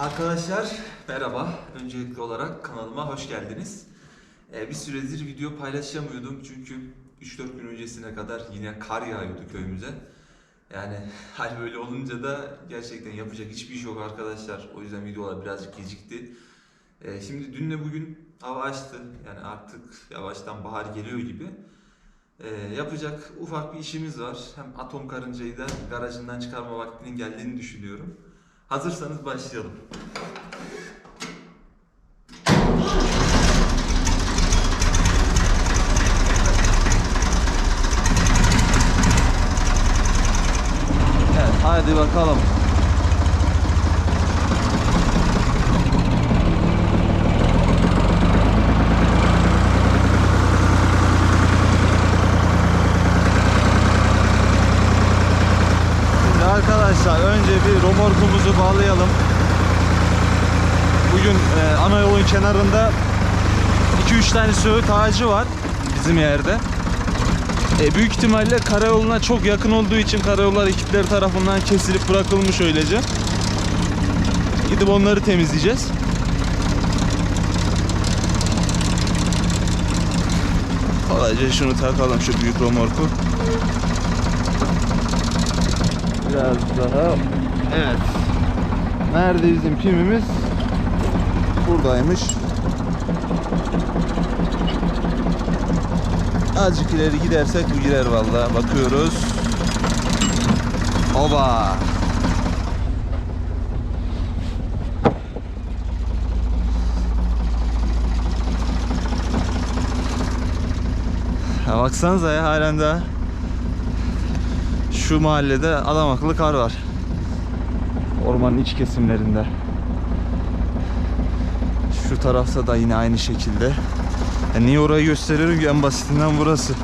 Arkadaşlar merhaba. Öncelikli olarak kanalıma hoş geldiniz. Ee, bir süredir video paylaşamıyordum çünkü 3-4 gün öncesine kadar yine kar yağıyordu köyümüze. Yani hal böyle olunca da gerçekten yapacak hiçbir iş yok arkadaşlar. O yüzden videolar birazcık gecikti. Ee, şimdi dünle bugün hava açtı. Yani artık yavaştan bahar geliyor gibi. Ee, yapacak ufak bir işimiz var. Hem atom karıncayı da garajından çıkarma vaktinin geldiğini düşünüyorum. Hazırsanız başlayalım. Evet, hadi bakalım. Şimdi arkadaşlar önce bir romorkumuzu bağlayalım. Bugün e, ana yolun kenarında 2-3 tane söğüt ağacı var bizim yerde. E, büyük ihtimalle karayoluna çok yakın olduğu için karayollar ekipleri tarafından kesilip bırakılmış öylece. Gidip onları temizleyeceğiz. Kolayca şunu takalım şu büyük romorku. Biraz daha. Evet. Nerede bizim pimimiz? Buradaymış. Azıcık ileri gidersek bu girer vallahi. Bakıyoruz. Oba. Ya baksanıza ya halen daha şu mahallede adam akıllı kar var. Ormanın iç kesimlerinde. Şu tarafta da yine aynı şekilde. Ya niye orayı gösteriyorum ki en basitinden burası.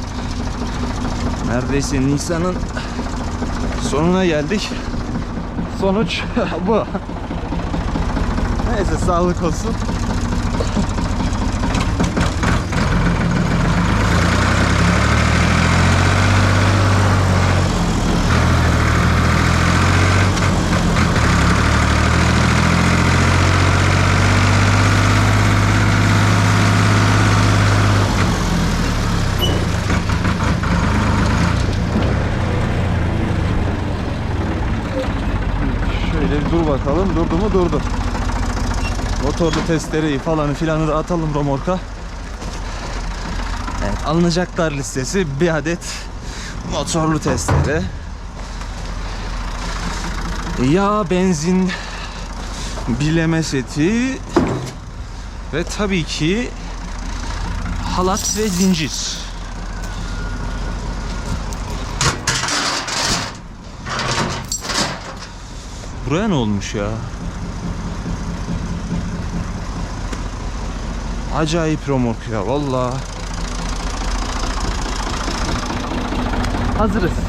Neredeyse Nisan'ın sonuna geldik. Sonuç bu. Neyse sağlık olsun. Şöyle bir dur bakalım. Durdu mu? Durdu. Motorlu testereyi falanı filanı da atalım romorka. Evet, alınacaklar listesi bir adet motorlu testere. Yağ, benzin, bileme seti ve tabii ki halat ve zincir. Buraya ne olmuş ya? Acayip romork ya valla. Hazırız.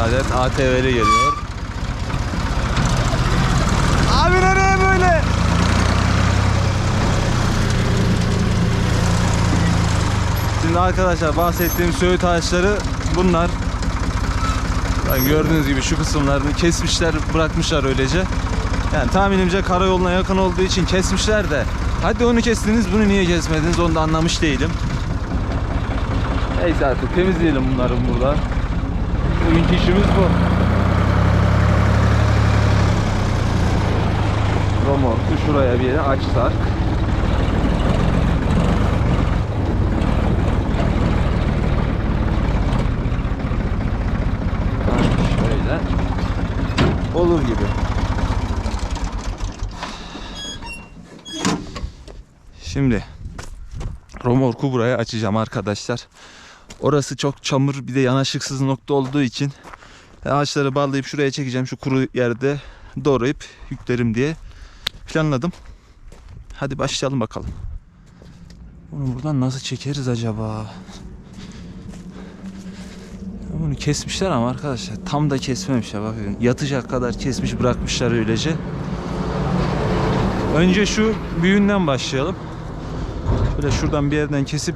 Adet ATV'li geliyor. Abi nereye böyle? Şimdi arkadaşlar bahsettiğim söğüt ağaçları bunlar. Yani gördüğünüz gibi şu kısımlarını kesmişler bırakmışlar öylece. Yani tahminimce karayoluna yakın olduğu için kesmişler de hadi onu kestiniz bunu niye kesmediniz onu da anlamış değilim. Neyse artık temizleyelim bunları burada. Bugünkü işimiz bu. Romorku şuraya bir yere açsak. Şöyle. Olur gibi. Şimdi Romorku buraya açacağım arkadaşlar. Orası çok çamur bir de yanaşıksız nokta olduğu için ağaçları bağlayıp şuraya çekeceğim şu kuru yerde doğrayıp yüklerim diye planladım. Hadi başlayalım bakalım. Bunu buradan nasıl çekeriz acaba? Bunu kesmişler ama arkadaşlar tam da kesmemişler bakın. Yatacak kadar kesmiş bırakmışlar öylece. Önce şu büyüğünden başlayalım. Şöyle şuradan bir yerden kesip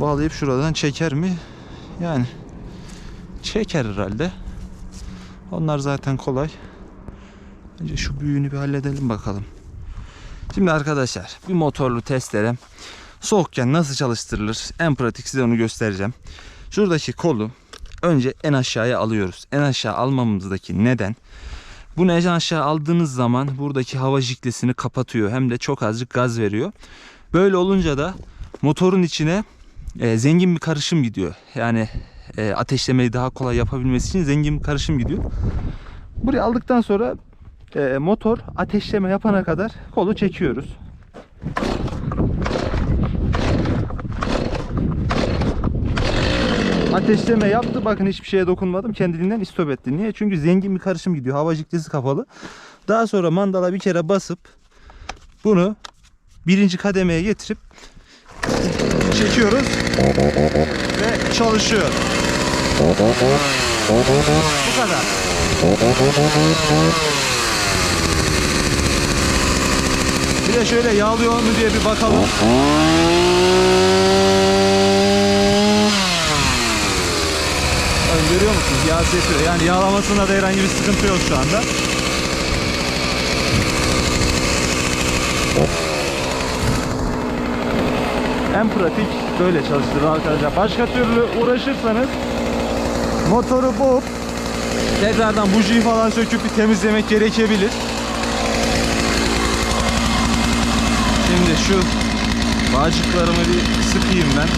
bağlayıp şuradan çeker mi? Yani çeker herhalde. Onlar zaten kolay. Önce şu büyüğünü bir halledelim bakalım. Şimdi arkadaşlar bir motorlu testere soğukken nasıl çalıştırılır? En pratik size onu göstereceğim. Şuradaki kolu önce en aşağıya alıyoruz. En aşağı almamızdaki neden? Bunu en aşağı aldığınız zaman buradaki hava jiklesini kapatıyor. Hem de çok azıcık gaz veriyor. Böyle olunca da motorun içine e, zengin bir karışım gidiyor. Yani e, ateşlemeyi daha kolay yapabilmesi için zengin bir karışım gidiyor. Buraya aldıktan sonra e, motor ateşleme yapana kadar kolu çekiyoruz. Ateşleme yaptı. Bakın hiçbir şeye dokunmadım. Kendiliğinden istop etti. Niye? Çünkü zengin bir karışım gidiyor. Hava jiklesi kapalı. Daha sonra mandala bir kere basıp bunu birinci kademeye getirip çekiyoruz ve çalışıyor. Bu kadar. Bir de şöyle yağlıyor mu diye bir bakalım. Görüyor musunuz? Yağ sepiyor. Yani yağlamasında da herhangi bir sıkıntı yok şu anda. En pratik böyle çalıştırın arkadaşlar. Başka türlü uğraşırsanız motoru boğup tekrardan bujiyi falan söküp bir temizlemek gerekebilir. Şimdi şu bağcıklarımı bir sıkayım ben.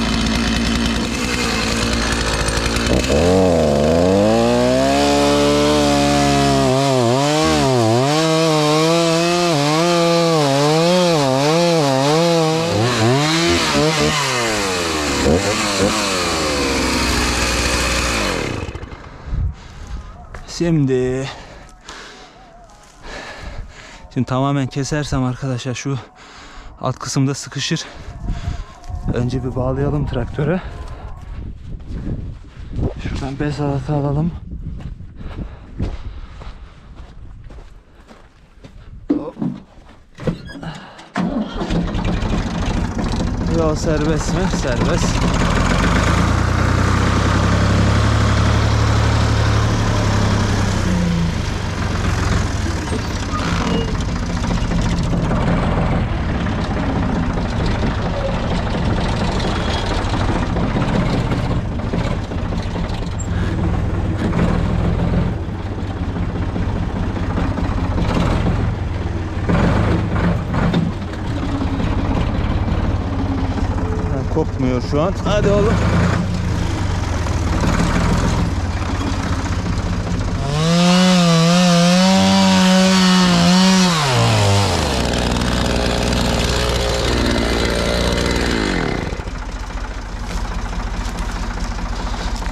Şimdi Şimdi tamamen kesersem arkadaşlar şu alt kısımda sıkışır. Önce bir bağlayalım traktöre. Şuradan bez halatı alalım. Hop. Serbest mi? Serbest. Ha, Kopmuyor şu an. Hadi oğlum.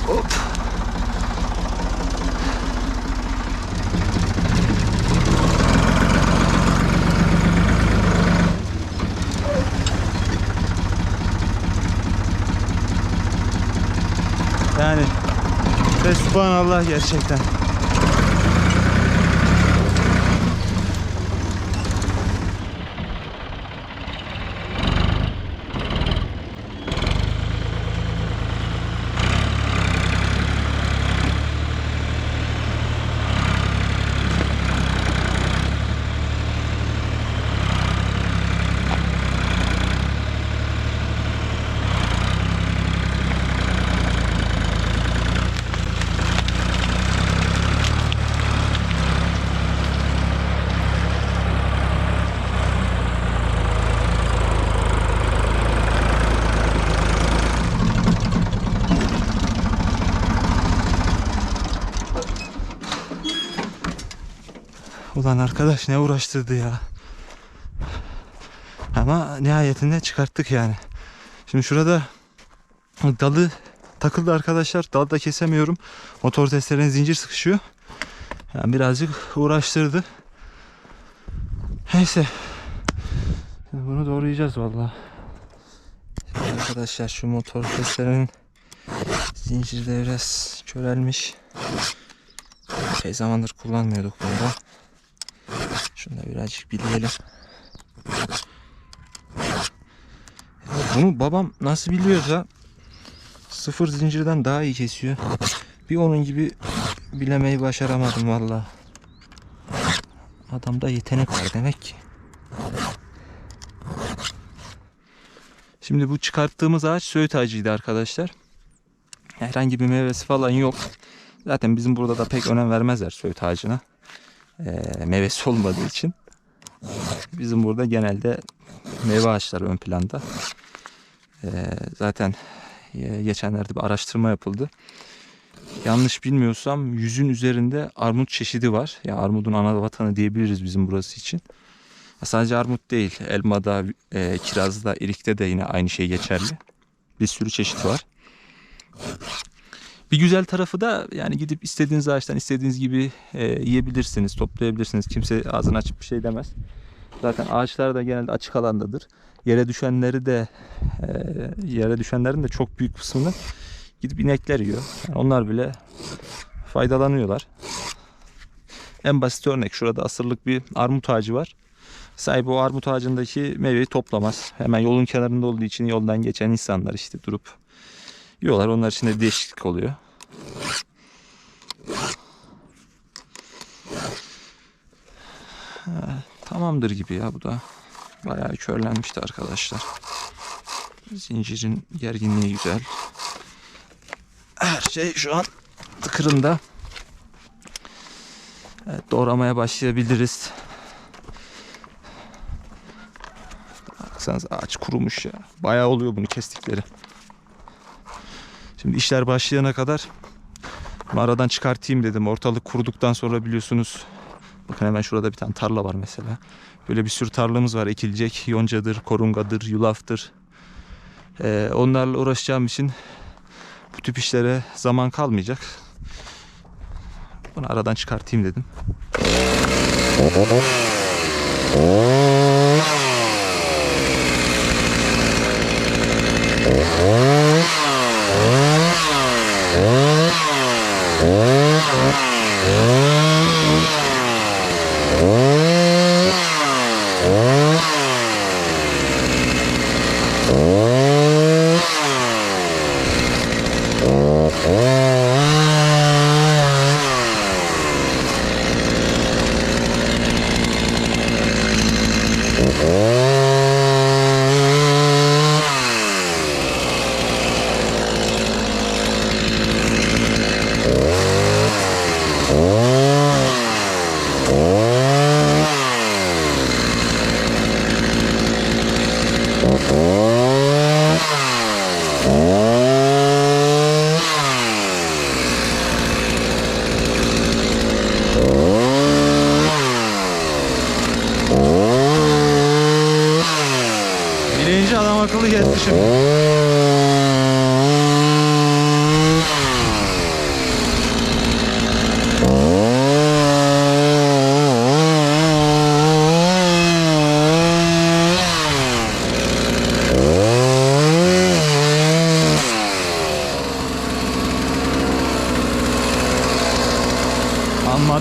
Hop. Ve subhanallah gerçekten. Ulan arkadaş ne uğraştırdı ya. Ama nihayetinde çıkarttık yani. Şimdi şurada dalı takıldı arkadaşlar. Dalı da kesemiyorum. Motor testlerine zincir sıkışıyor. Yani birazcık uğraştırdı. Neyse. Şimdi bunu doğrayacağız. Şimdi arkadaşlar şu motor testlerinin zincir de biraz körelmiş. Epey zamandır kullanmıyorduk bunu da. Şunu da birazcık bileyelim. Ya bunu babam nasıl biliyorsa sıfır zincirden daha iyi kesiyor. Bir onun gibi bilemeyi başaramadım valla. Adamda yetenek var demek ki. Şimdi bu çıkarttığımız ağaç söğüt ağacıydı arkadaşlar. Herhangi bir meyvesi falan yok. Zaten bizim burada da pek önem vermezler söğüt ağacına. Ee, meyvesi olmadığı için. Bizim burada genelde meyve ağaçları ön planda. Ee, zaten e, geçenlerde bir araştırma yapıldı. Yanlış bilmiyorsam yüzün üzerinde armut çeşidi var. Ya yani armudun ana vatanı diyebiliriz bizim burası için. Sadece armut değil, elmada, e, kirazda, irikte de yine aynı şey geçerli. Bir sürü çeşit var. Bir güzel tarafı da yani gidip istediğiniz ağaçtan istediğiniz gibi e, yiyebilirsiniz, toplayabilirsiniz. Kimse ağzını açıp bir şey demez. Zaten ağaçlar da genelde açık alandadır. Yere düşenleri de e, yere düşenlerin de çok büyük kısmını gidip inekler yiyor. Yani onlar bile faydalanıyorlar. En basit örnek şurada asırlık bir armut ağacı var. Sahibi o armut ağacındaki meyveyi toplamaz. Hemen yolun kenarında olduğu için yoldan geçen insanlar işte durup yiyorlar. Onlar için de değişiklik oluyor. Ha, tamamdır gibi ya bu da. Bayağı körlenmişti arkadaşlar. Zincirin gerginliği güzel. Her şey şu an tıkırında. Evet, doğramaya başlayabiliriz. Baksanız ağaç kurumuş ya. Bayağı oluyor bunu kestikleri. Şimdi işler başlayana kadar aradan çıkartayım dedim. Ortalık kuruduktan sonra biliyorsunuz bakın hemen şurada bir tane tarla var mesela. Böyle bir sürü tarlamız var ekilecek. Yoncadır, korungadır, yulaftır. Ee, onlarla uğraşacağım için bu tip işlere zaman kalmayacak. Bunu aradan çıkartayım dedim.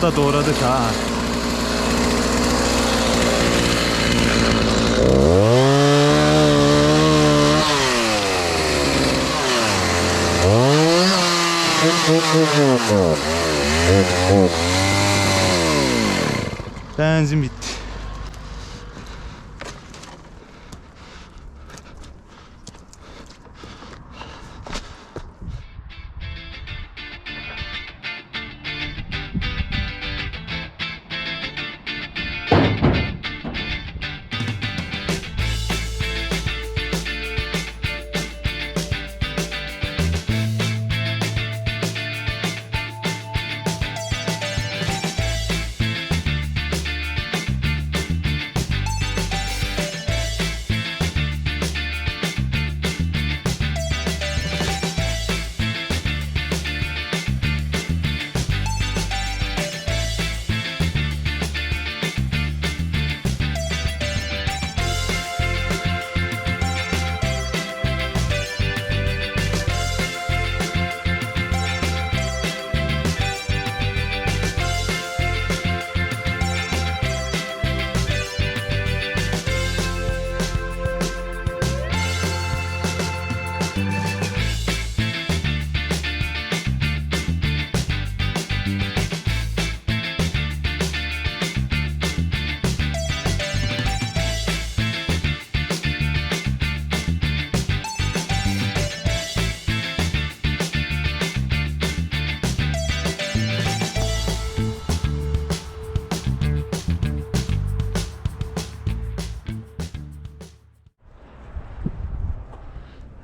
Da doğradık ha. Benzin bitti.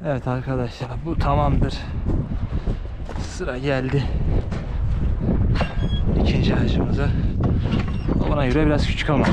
Evet arkadaşlar bu tamamdır. Sıra geldi. İkinci ağacımıza. Ona göre biraz küçük ama.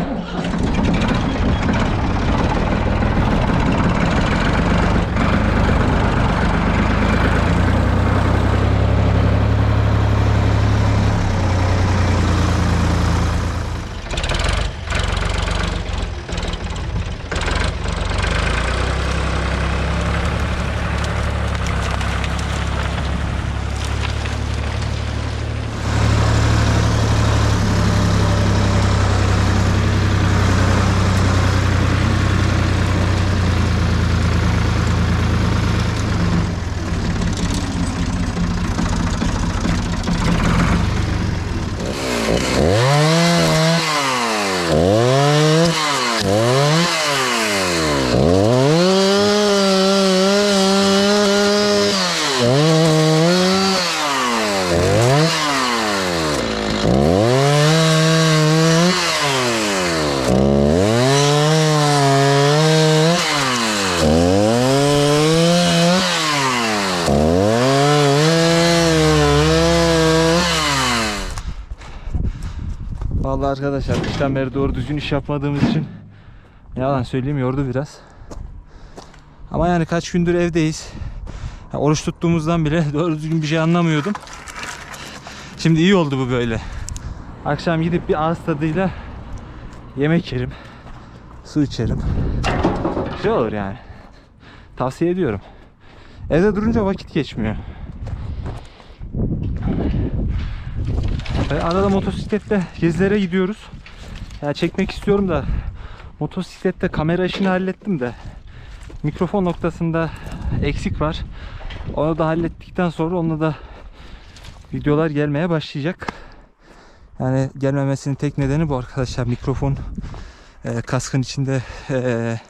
Arkadaşlar kıştan beri doğru düzgün iş yapmadığımız için yalan söyleyeyim yordu biraz. Ama yani kaç gündür evdeyiz. Ya oruç tuttuğumuzdan bile doğru düzgün bir şey anlamıyordum. Şimdi iyi oldu bu böyle. Akşam gidip bir ağız tadıyla yemek yerim. Su içerim. Şey olur yani. Tavsiye ediyorum. Evde durunca vakit geçmiyor. Arada motosikletle gezilere gidiyoruz. Ya çekmek istiyorum da motosiklette kamera işini hallettim de mikrofon noktasında eksik var. Onu da hallettikten sonra onunla da videolar gelmeye başlayacak. Yani gelmemesinin tek nedeni bu arkadaşlar. Mikrofon e, kaskın içinde e,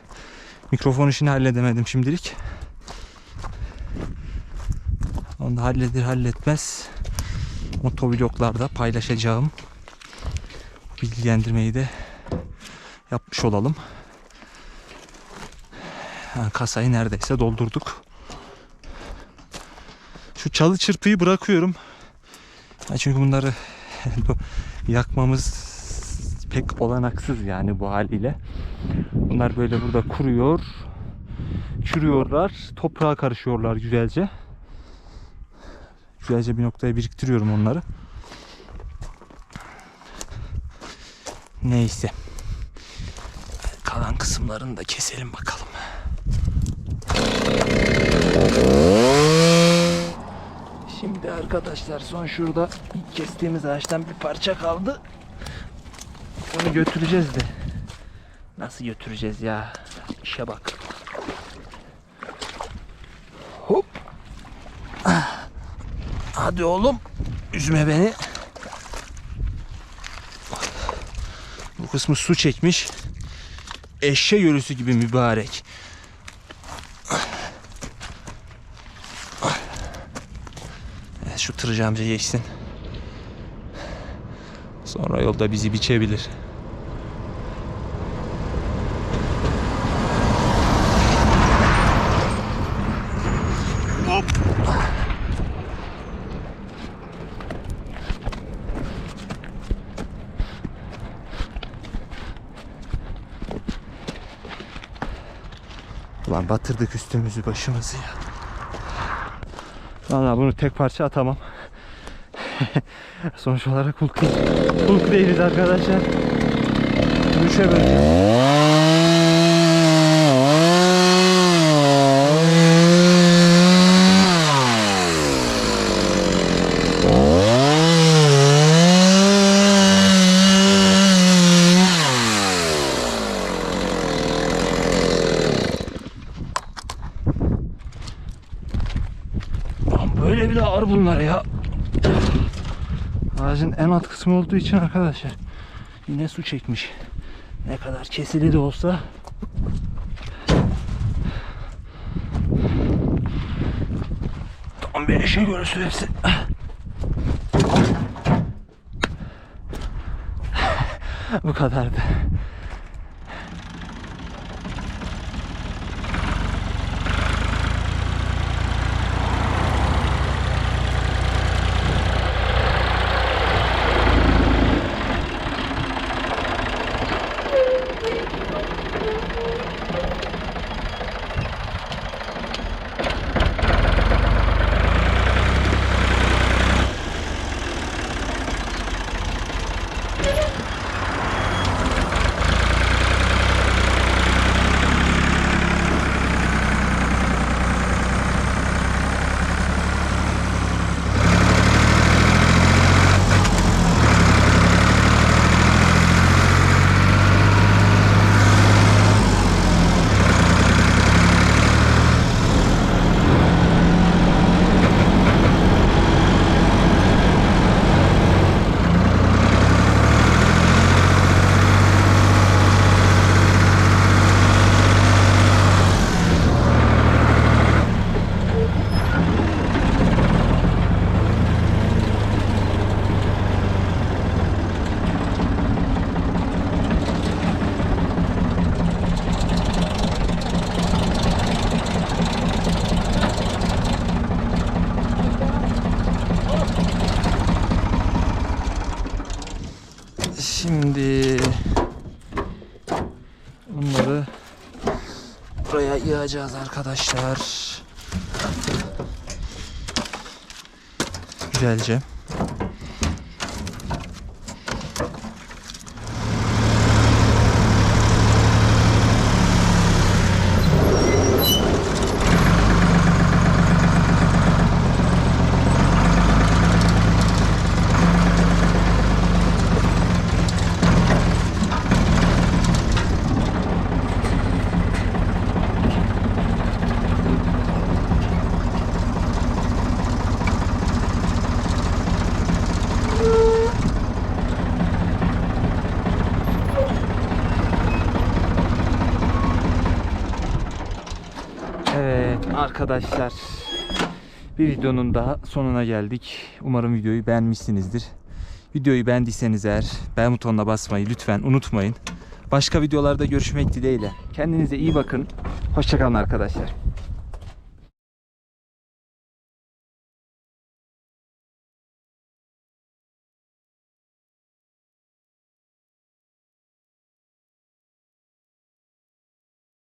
mikrofon işini halledemedim şimdilik. Onu da halleder halletmez motovloglarda paylaşacağım bilgilendirmeyi de yapmış olalım. Yani kasayı neredeyse doldurduk. Şu çalı çırpıyı bırakıyorum. Çünkü bunları yakmamız pek olanaksız yani bu haliyle. Bunlar böyle burada kuruyor. Çürüyorlar. Toprağa karışıyorlar güzelce. Güzelce bir noktaya biriktiriyorum onları. Neyse. Kalan kısımlarını da keselim bakalım. Şimdi arkadaşlar son şurada ilk kestiğimiz ağaçtan bir parça kaldı. Onu götüreceğiz de. Nasıl götüreceğiz ya? İşe bak. Hop. Ah. Hadi oğlum. Üzme beni. Bu kısmı su çekmiş. Eşe yörüsü gibi mübarek. Evet, şu tırcı amca geçsin. Sonra yolda bizi biçebilir. Hop. Ulan batırdık üstümüzü başımızı ya. Vallahi bunu tek parça atamam. Sonuç olarak Hulk, Hulk değiliz arkadaşlar. Üçe. Lan böyle bile ağır bunlar ya. Ağacın en alt kısmı olduğu için arkadaşlar yine su çekmiş. Ne kadar kesili de olsa tam bir eşe görürsün hepsi. Bu kadardı. Şimdi bunları yığacağız arkadaşlar. Güzelce. Evet arkadaşlar bir videonun daha sonuna geldik. Umarım videoyu beğenmişsinizdir. Videoyu beğendiyseniz eğer beğen butonuna basmayı lütfen unutmayın. Başka videolarda görüşmek dileğiyle. Kendinize iyi bakın. Hoşçakalın arkadaşlar.